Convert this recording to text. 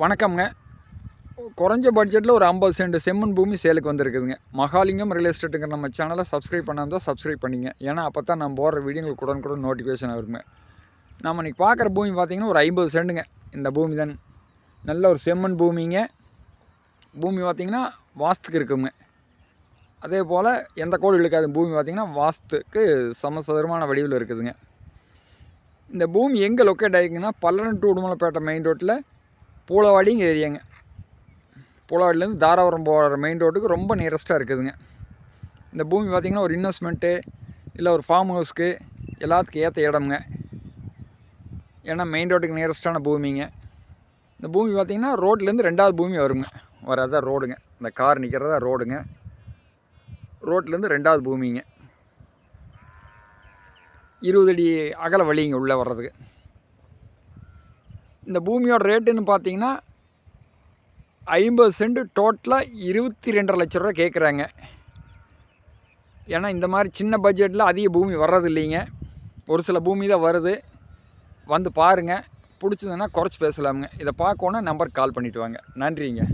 வணக்கம்ங்க. குறைஞ்ச பட்ஜெட்டில் ஒரு ஐம்பது சென்ட் செம்மண் பூமி சேலுக்கு வந்திருக்குதுங்க. மகாலிங்கம் ரியல் எஸ்டேட்டுங்கிற நம்ம சேனலை சப்ஸ்கிரைப் பண்ணாமல் தான் சப்ஸ்கிரைப் பண்ணிங்க. ஏன்னா அப்போ தான் நம்ம போடுற வீடியோங்களுக்கு உடனுக்குடன் நோட்டிஃபிகேஷன் வருங்க நம்ம இன்றைக்கி பார்க்குற பூமி பார்த்திங்கன்னா ஒரு ஐம்பது சென்ட்டுங்க இந்த பூமி தான். நல்ல ஒரு செம்மண் பூமிங்க. பூமி பார்த்திங்கன்னா வாஸ்துக்கு இருக்குங்க. அதே போல் எந்த கோடு இழுக்காத பூமி பார்த்திங்கன்னா வாஸ்துக்கு சமசதுரமான வடிவில் இருக்குதுங்க. இந்த பூமி எங்கே லொக்கேட் ஆகிருக்குன்னா பல்லடம் டு உடுமலைப்பேட்டை மெயின் ரோட்டில் பூலவாடிங்க ஏரியாங்க. பூலவாடிலேருந்து தாராபுரம் போகிற மெயின் ரோட்டுக்கு ரொம்ப நியரஸ்ட்டாக இருக்குதுங்க. இந்த பூமி பார்த்திங்கன்னா ஒரு இன்வெஸ்ட்மெண்ட்டு இல்லை ஒரு ஃபார்ம் ஹவுஸ்க்கு எல்லாத்துக்கும் ஏற்ற இடம்ங்க. ஏன்னா மெயின் ரோட்டுக்கு நியரஸ்ட்டான பூமிங்க. இந்த பூமி பார்த்திங்கன்னா ரோட்லேருந்து ரெண்டாவது பூமி வருங்க. வரதான் ரோடுங்க இந்த கார் நிற்கிறதா ரோடுங்க ரோட்லேருந்து ரெண்டாவது பூமிங்க. இருபது அடி அகல வழிங்க உள்ளே வர்றதுக்கு. இந்த பூமியோட ரேட்டுன்னு பார்த்தீங்கன்னா ஐம்பது சென்ட் டோட்டலாக இருபத்தி ரெண்டரை லட்ச ரூபா கேட்குறாங்க. ஏன்னா இந்த மாதிரி சின்ன பட்ஜெட்டில் அதிக பூமி வர்றது இல்லைங்க ஒரு சில பூமி தான் வருது. வந்து பாருங்கள் பிடிச்சதுன்னா குறைச்சி பேசலாமுங்க. இதை பார்க்கணுன்னா நம்பருக்கு கால் பண்ணிவிட்டு வாங்க. நன்றிங்க.